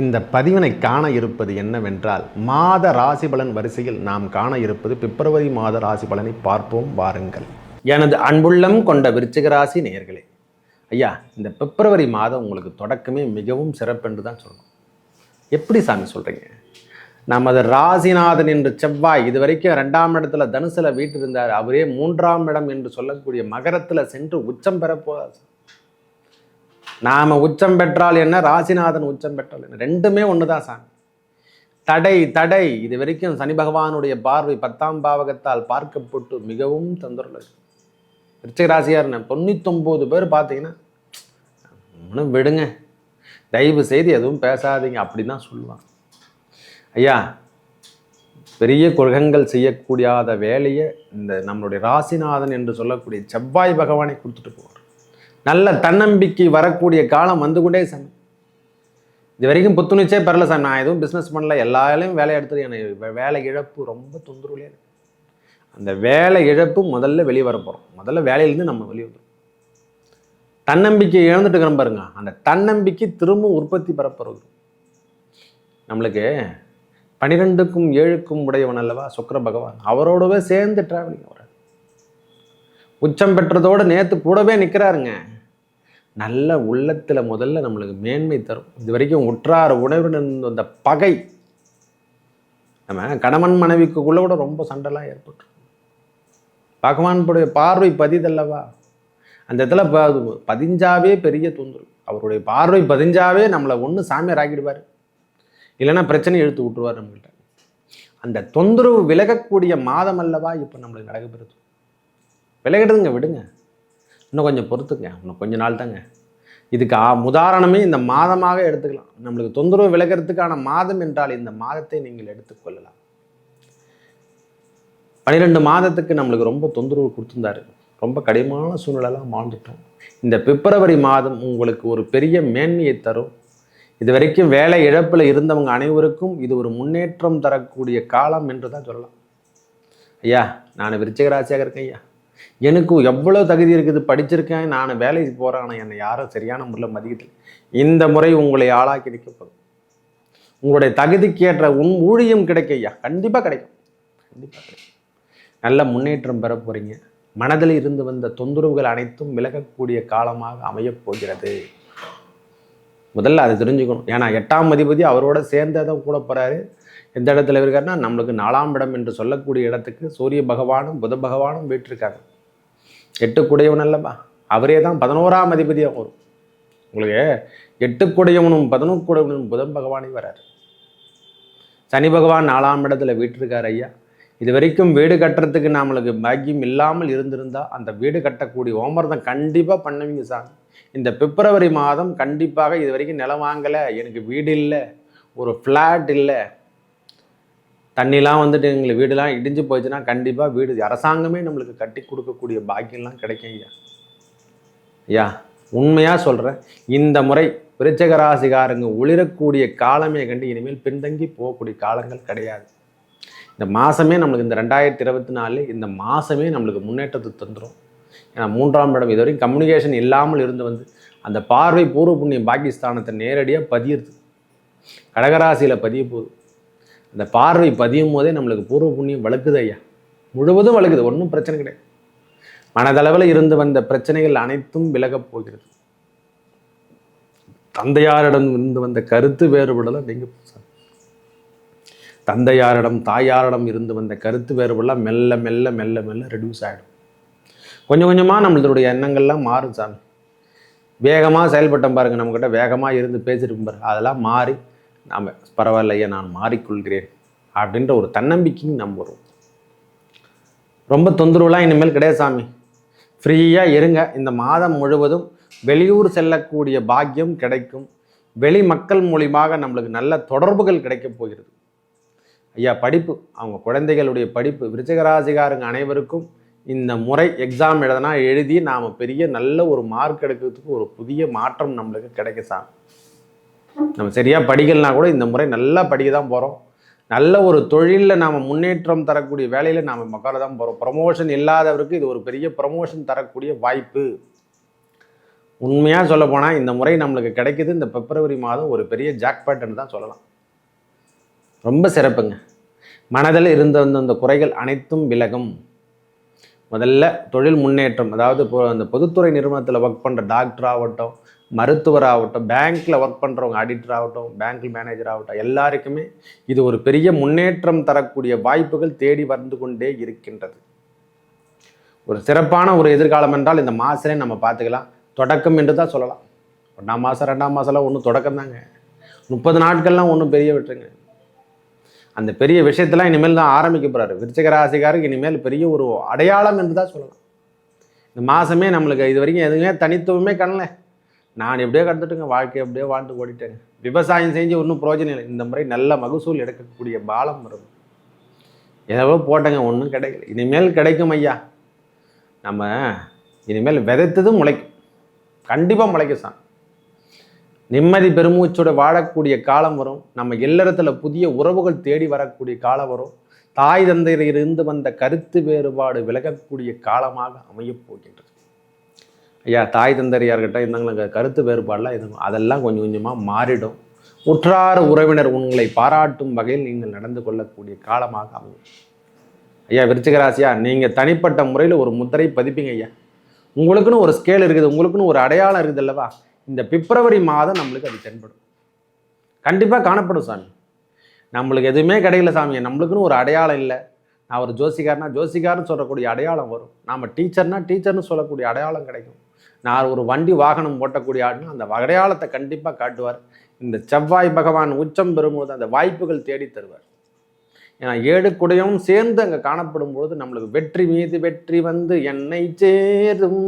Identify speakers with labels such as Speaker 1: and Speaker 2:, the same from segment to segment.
Speaker 1: இந்த பதிவினை காண இருப்பது என்னவென்றால் மாத ராசி பலன் வரிசையில் நாம் காண இருப்பது பிப்ரவரி மாத ராசி பலனை பார்ப்போம் வாருங்கள். எனது அன்புள்ளம் கொண்ட விருச்சிக ராசி நேயர்களே ஐயா இந்த பிப்ரவரி மாதம் உங்களுக்கு தொடக்கமே மிகவும் சிறப்பென்று தான் சொல்லணும். எப்படி சாமி சொல்கிறீங்க நமது ராசிநாதன் என்று செவ்வாய் இது வரைக்கும் ரெண்டாம் இடத்துல தனுசில் வீட்டு இருந்தார் அவரே மூன்றாம் இடம் என்று சொல்லக்கூடிய மகரத்தில் சென்று உச்சம் பெற நாம் உச்சம் பெற்றால் என்ன? ராசிநாதன் உச்சம் பெற்றால் என்ன? ரெண்டுமே தான் சாமி. தடை தடை. இது வரைக்கும் சனி பகவானுடைய பார்வை பத்தாம் பாவகத்தால் பார்க்கப்பட்டு மிகவும் தொந்தரவு விருச்சிக ராசியார் தொண்ணூத்தொம்பது பேர் பார்த்தீங்கன்னா ஒன்றும் விடுங்க. தயவு செய்து எதுவும் பேசாதீங்க. அப்படின்னு தான் சொல்லுவாங்க. ஐயா பெரிய கொள்கங்கள் செய்யக்கூடியாத வேலையை இந்த நம்மளுடைய ராசிநாதன் என்று சொல்லக்கூடிய செவ்வாய் பகவானை கொடுத்துட்டு போவார். நல்ல தன்னம்பிக்கை வரக்கூடிய காலம் வந்து கொண்டே சாமி. இது வரைக்கும் புத்துணர்ச்சியே பரல சார் நான் எதுவும் பிஸ்னஸ் பண்ணல. எல்லாரையும் வேலை எடுத்துட்டு எனக்கு வேலை இழப்பு ரொம்ப தொந்தரவுலே இருக்கு. அந்த வேலை இழப்பு முதல்ல வெளியே வர போகிறோம் முதல்ல வேலையிலேருந்து நம்ம வெளியே வந்துடும் தன்னம்பிக்கை இழந்துட்டு இருக்கிறோம் பாருங்க. அந்த தன்னம்பிக்கை திரும்ப உற்பத்தி பரப்புறது நம்மளுக்கு பனிரெண்டுக்கும் ஏழுக்கும் உடையவன் அல்லவா? சுக்கிர பகவான். அவரோடவே சேர்ந்து டிராவலிங் அவர். உச்சம் பெற்றதோடு நேற்று கூடவே நிற்கிறாருங்க நல்ல உள்ளத்தில் முதல்ல நம்மளுக்கு மேன்மை தரும். இது வரைக்கும் உற்றார் உணவுடன் வந்த பகை. நம்ம கணவன் மனைவிக்குள்ளே கூட ரொம்ப சண்டைலாம் ஏற்பட்டு பகவானுடைய பார்வை பதிதல்லவா? அந்த இடத்துல ப- பதிஞ்சாவே பெரிய தொந்தரவு. அவருடைய பார்வை பதிஞ்சாவே நம்மளை ஒன்று சாமியார் ஆக்கிடுவார். இல்லைன்னா பிரச்சனை இழுத்து விட்டுருவார் நம்மகிட்ட அந்த தொந்தரவு விலகக்கூடிய மாதம் அல்லவா இப்போ நம்மளுக்கு நடக்கப்பெறுது விலகிடுதுங்க விடுங்க. இன்னும் கொஞ்சம் பொறுத்துங்க இன்னும் கொஞ்ச நாள் தாங்க. இதுக்கு ஆ- உதாரணமே இந்த மாதமாக எடுத்துக்கலாம். நம்மளுக்கு தொந்தரவு விலகிறதுக்கான மாதம் என்றால் இந்த மாதத்தை நீங்கள் எடுத்துக்கொள்ளலாம் பன்னிரெண்டு மாதத்துக்கு நம்மளுக்கு ரொம்ப தொந்தரவு கொடுத்துருந்தாரு. ரொம்ப கடினமான சூழ்நிலைலாம் வாழ்ந்துட்டோம். இந்த பிப்ரவரி மாதம் உங்களுக்கு ஒரு பெரிய மேன்மையை தரும். இது வரைக்கும் வேலை இழப்பில் இருந்தவங்க அனைவருக்கும் இது ஒரு முன்னேற்றம் தரக்கூடிய காலம் என்று தான் சொல்லலாம். ஐயா நான் விருச்சிக ராசியாக இருக்கேன் ஐயா. எனக்கு எவ்வளோ தகுதி இருக்குது படிச்சிருக்கேன் நான் வேலைக்கு போகிறேன் ஆனால் என்னை யாரும் சரியான முறையில் மதிக்கல இந்த முறை உங்களை ஆளாக்கி நிற்கப்படும் உங்களுடைய தகுதிக்கேற்ற உன் ஊழியம் கிடைக்க ஐயா. கண்டிப்பாக கிடைக்கும். கண்டிப்பாக கிடைக்கும். நல்ல முன்னேற்றம் பெற போகிறீங்க மனதில் இருந்து வந்த தொந்தரவுகள் அனைத்தும் விலகக்கூடிய காலமாக அமையப் போகிறது. முதல்ல அதை தெரிஞ்சுக்கணும். ஏன்னா எட்டாம் அதிபதி அவரோட சேர்ந்தே தான் கூட போகிறாரு எந்த இடத்துல இருக்காருன்னா நம்மளுக்கு நாலாம் இடம் என்று சொல்லக்கூடிய இடத்துக்கு சூரிய பகவானும் புத பகவானும் போயிட்டுருக்காங்க எட்டுக்குடையவன் அல்லவா அவரே தான் பதினோராம் அதிபதியாக வரும். உங்களுக்கு எட்டுக்குடையவனும் பதினொக்குடையவனும் புதன் பகவானே வராரு. சனி பகவான் நாலாம் இடத்துல வீட்டிருக்கார் ஐயா. இது வரைக்கும் வீடு கட்டுறதுக்கு நம்மளுக்கு பாக்கியம் இல்லாமல் இருந்திருந்தா அந்த வீடு கட்டக்கூடிய ஓமரதம் கண்டிப்பாக பண்ணுவீங்க சாமி. இந்த பிப்ரவரி மாதம் கண்டிப்பாக இது வரைக்கும் நிலம் வாங்கலை எனக்கு வீடு இல்லை ஒரு ஃப்ளாட் இல்லை. தண்ணிலாம் வந்துட்டு எங்களுக்கு வீடுலாம் இடிஞ்சு போச்சுன்னா கண்டிப்பாக வீடு அரசாங்கமே நம்மளுக்கு கட்டி கொடுக்கக்கூடிய பாக்கியம்லாம் கிடைக்கும் ஐயா. ஐயா உண்மையாக சொல்கிறேன் இந்த முறை விருச்சக ராசிகாரங்க ஒளிரக்கூடிய காலமே கண்டு இனிமேல் பின்தங்கி போகக்கூடிய காலங்கள் கிடையாது. இந்த மாதமே நம்மளுக்கு இந்த ரெண்டாயிரத்தி இருபத்தி நாலு இந்த மாதமே நம்மளுக்கு முன்னேற்றத்தை தந்துடும் ஏன்னா மூன்றாம் இடம் இது வரைக்கும் கம்யூனிகேஷன் இல்லாமல் இருந்து வந்து அந்த பார்வை பூர்வ புண்ணியம் பாகிஸ்தானத்தை நேரடியாக பதியுது. கடகராசியில் பதிய போகுது. அந்த பார்வை பதியும் போதே நம்மளுக்கு பூர்வ புண்ணியம் வளர்க்குது ஐயா. முழுவதும் வளர்க்குது ஒன்றும் பிரச்சனை கிடையாது. மனதளவில் இருந்து வந்த பிரச்சனைகள் அனைத்தும் விலகப் போகிறது. தந்தையாரிடம் இருந்து வந்த கருத்து வேறுபடலாம் நீங்கள் தந்தையாரிடம் தாயாரிடம் இருந்து வந்த கருத்து வேறுபடலாம் மெல்ல மெல்ல மெல்ல மெல்ல ரெடியூஸ் ஆகிடும் கொஞ்சம் கொஞ்சமாக நம்மளுடைய எண்ணங்கள்லாம் மாறும் சாமி. வேகமாக செயல்பட்டோம் பாருங்கள் நம்மக்கிட்ட வேகமாக இருந்து பேசிட்டு பாரு அதெல்லாம் மாறி நாம் பரவாயில்லையா நான் மாறிக்கொள்கிறேன். அப்படின்ற ஒரு தன்னம்பிக்கையும் நம்ம வரும். ரொம்ப தொந்தரவுலாம் இனிமேல் கிடையாது சாமி. ஃப்ரீயாக இருங்க. இந்த மாதம் முழுவதும் வெளியூர் செல்லக்கூடிய பாக்கியம் கிடைக்கும். வெளி மக்கள் மூலியமாக நம்மளுக்கு நல்ல தொடர்புகள் கிடைக்கப் போகிறது. ஐயா படிப்பு அவங்க குழந்தைகளுடைய படிப்பு விருச்சகராசிகாரங்க அனைவருக்கும் இந்த முறை எக்ஸாம் எழுதினா எழுதி நாம் பெரிய நல்ல ஒரு மார்க் எடுக்கிறதுக்கு ஒரு புதிய மாற்றம் நம்மளுக்கு கிடைக்க சார். நம்ம சரியாக படிக்கலனா கூட இந்த முறை நல்லா படிக்க தான் போகிறோம் நல்ல ஒரு தொழிலில் நாம் முன்னேற்றம் தரக்கூடிய வேலையில் நாம் உட்கார தான் போகிறோம் ப்ரொமோஷன் இல்லாதவருக்கு இது ஒரு பெரிய ப்ரமோஷன் தரக்கூடிய வாய்ப்பு. உண்மையாக சொல்ல போனால் இந்த முறை நம்மளுக்கு கிடைக்கிது. இந்த பிப்ரவரி மாதம் ஒரு பெரிய ஜாக்பாட்னு தான் சொல்லலாம். ரொம்ப சிறப்புங்க. மனதில் இருந்த அந்த குறைகள் அனைத்தும் விலகும். முதல்ல தொழில் முன்னேற்றம் அதாவது இப்போ அந்த பொதுத்துறை நிறுவனத்தில் ஒர்க் பண்ணுற டாக்டர் ஆகட்டும் மருத்துவர் ஆகட்டும் பேங்க்கில் ஒர்க் பண்ணுறவங்க ஆடிட்டர் ஆகட்டும் பேங்க் மேனேஜர் ஆகட்டும் எல்லாருக்குமே இது ஒரு பெரிய முன்னேற்றம் தரக்கூடிய வாய்ப்புகள் தேடி வந்து கொண்டே இருக்கின்றது. ஒரு சிறப்பான ஒரு எதிர்காலம் என்றால் இந்த மாதமே நம்ம பார்த்துக்கலாம். தொடக்கம் என்று தான் சொல்லலாம். ஒன்றாம் மாதம் ரெண்டாம் மாதம்லாம் ஒன்றும் தொடக்கம் தாங்க முப்பது நாட்கள்லாம் ஒன்றும் பெரிய விட்டுருங்க அந்த பெரிய விஷயத்தெல்லாம் இனிமேல் தான் ஆரம்பிக்க போகிறாரு விருச்சிக ராசிக்காருக்கு இனிமேல் பெரிய ஒரு அடையாளம் என்று தான் சொல்லலாம். இந்த மாதமே நம்மளுக்கு இது வரைக்கும் எதுவுமே தனித்துவமே கணல. நான் எப்படியோ கடந்துட்டுங்க. வாழ்க்கை எப்படியோ வாழ்ந்து ஓடிட்டேங்க. விவசாயம் செஞ்சு ஒன்றும் பிரயோஜனம் இல்லை. இந்த முறை நல்ல மகசூல் எடுக்கக்கூடிய பாலம் வரும். எவ்வளோ போட்டேங்க. ஒன்றும் கிடைக்கல. இனிமேல் கிடைக்கும் ஐயா. நம்ம இனிமேல் விதைத்ததும் முளைக்கும். கண்டிப்பாக முளைக்கும் சார் நிம்மதி பெருமூச்சோட வாழக்கூடிய காலம் வரும். நம்ம இல்லறத்துல புதிய உறவுகள் தேடி வரக்கூடிய காலம் வரும். தாய் தந்தையிலிருந்து வந்த கருத்து வேறுபாடு விலகக்கூடிய காலமாக அமையப்போகின்றது ஐயா தாய் தந்தையார்கிட்ட இருந்தாங்க கருத்து வேறுபாடெலாம் எதுவும் அதெல்லாம் கொஞ்சம் கொஞ்சமாக மாறிடும். உற்றார் உறவினர் உங்களை பாராட்டும் வகையில் நீங்கள் நடந்து கொள்ளக்கூடிய காலமாக அமையும். ஐயா விருச்சிகராசியா நீங்கள் தனிப்பட்ட முறையில் ஒரு முத்திரை பதிப்பீங்க ஐயா. உங்களுக்குன்னு ஒரு ஸ்கேல் இருக்குது. உங்களுக்குன்னு ஒரு அடையாளம் இருக்குது அல்லவா? இந்த பிப்ரவரி மாதம் நம்மளுக்கு அது தென்படும். கண்டிப்பாக காணப்படும் சாமி. நம்மளுக்கு எதுவுமே கிடைக்கல சாமி. நம்மளுக்குன்னு ஒரு அடையாளம் இல்லை. நான் ஒரு ஜோசிகார்னா ஜோசிகார்னு சொல்லக்கூடிய அடையாளம் வரும். நாம் டீச்சர்னா டீச்சர்னு சொல்லக்கூடிய அடையாளம் கிடைக்கும். நான் ஒரு வண்டி வாகனம் ஓட்டக்கூடிய ஆடுனா அந்த அடையாளத்தை கண்டிப்பாக காட்டுவார். இந்த செவ்வாய் பகவான் உச்சம் பெறும்போது அந்த வாய்ப்புகள் தேடி தருவார். ஏன்னா ஏழு குடையும் சேர்ந்து அங்கே காணப்படும் பொழுது நம்மளுக்கு வெற்றி மீது வெற்றி வந்து என்னை சேரும்.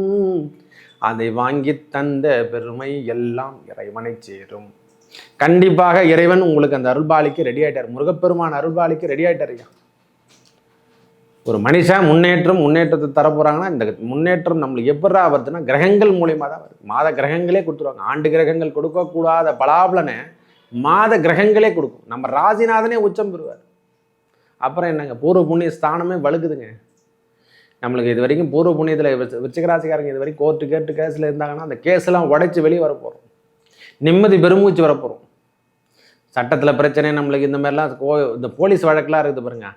Speaker 1: அதை வாங்கி தந்த பெருமை எல்லாம் இறைவனை சேரும். கண்டிப்பாக இறைவன் உங்களுக்கு அந்த அருள்பாலிக்கு ரெடி ஆயிட்டார். முருகப்பெருமான் அருள்பாலிக்கு ரெடி ஆயிட்டார் ஐயா. ஒரு மனுஷன் முன்னேற்றம் முன்னேற்றத்தை தர போகிறாங்கன்னா இந்த முன்னேற்றம் நம்மளுக்கு எப்படா வருதுன்னா கிரகங்கள் மூலியமாக தான் வருது. மாத கிரகங்களே கொடுத்துருவாங்க. ஆண்டு கிரகங்கள் கொடுக்கக்கூடாத பலாபலனை மாத கிரகங்களே கொடுக்கும். நம்ம ராசிநாதனே உச்சம் பெறுவார். அப்புறம் என்னங்க? பூர்வ புண்ணிய ஸ்தானமே வழுக்குதுங்க. நம்மளுக்கு இது வரைக்கும் பூர்வ புண்ணியத்தில் விருச்சிகராசிக்காரங்க இது வரைக்கும் கோர்ட்டு கேட்டு கேஸில் இருந்தாங்கன்னா அந்த கேஸ்லாம் உடைச்சி வெளியே வரப்போகிறோம் நிம்மதி பெருமூச்சு வரப்போகிறோம் சட்டத்தில் பிரச்சனை நம்மளுக்கு இந்த மாதிரிலாம் கோ இந்த போலீஸ் வழக்கெலாம் இருக்குது பாருங்க.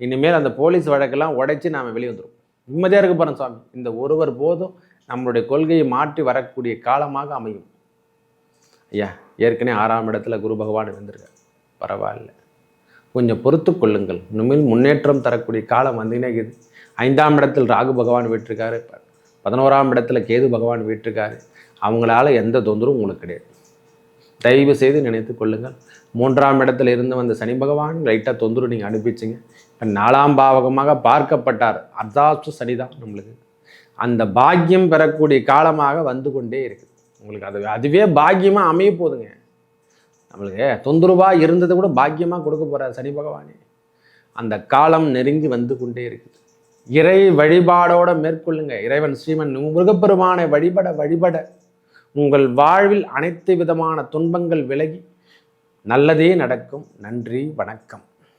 Speaker 1: இனிமேல் அந்த போலீஸ் வழக்கெல்லாம் உடைச்சி நாம் வெளியே வந்துடும் நிம்மதியாக இருக்க பாருங்க சுவாமி. இந்த ஒருவர் போதும் நம்மளுடைய கொள்கையை மாற்றி வரக்கூடிய காலமாக அமையும். ஐயா ஏற்கனவே ஆறாம் இடத்துல குரு பகவான் இருந்திருக்கார். பரவாயில்ல. கொஞ்சம் பொறுத்து கொள்ளுங்கள். இனிமேல் முன்னேற்றம் தரக்கூடிய காலம் வந்தீங்கன்னா இது ஐந்தாம் இடத்தில் ராகு பகவான் வீட்டிருக்காரு பதினோராம் இடத்துல கேது பகவான் வீட்டிருக்காரு அவங்களால எந்த தொந்தரவும் உங்களுக்கு கிடையாது. தயவு செய்து நினைத்து கொள்ளுங்கள். மூன்றாம் இடத்துல இருந்து வந்த சனி பகவான் லைட்டாக தொந்தரவு நீங்கள் அனுப்பிச்சிங்க. இப்போ நாலாம் பாவகமாக பார்க்கப்பட்டார். அர்த்தாஷ்ட சனி தான் நம்மளுக்கு. அந்த பாக்கியம் பெறக்கூடிய காலமாக வந்து கொண்டே இருக்குது. உங்களுக்கு அது அதுவே பாக்கியமாக அமைய போகுதுங்க நம்மளுக்கு தொந்தரவாக இருந்ததை கூட பாக்கியமாக கொடுக்க போகிறார் சனி பகவானே. அந்த காலம் நெருங்கி வந்து கொண்டே இருக்குது. இறை வழிபாடோட மேற்கொள்ளுங்க. இறைவன் ஸ்ரீமன் முருகப்பெருமானை வழிபட வழிபட உங்கள் வாழ்வில் அனைத்து விதமான துன்பங்கள் விலகி நல்லதே நடக்கும். நன்றி வணக்கம்.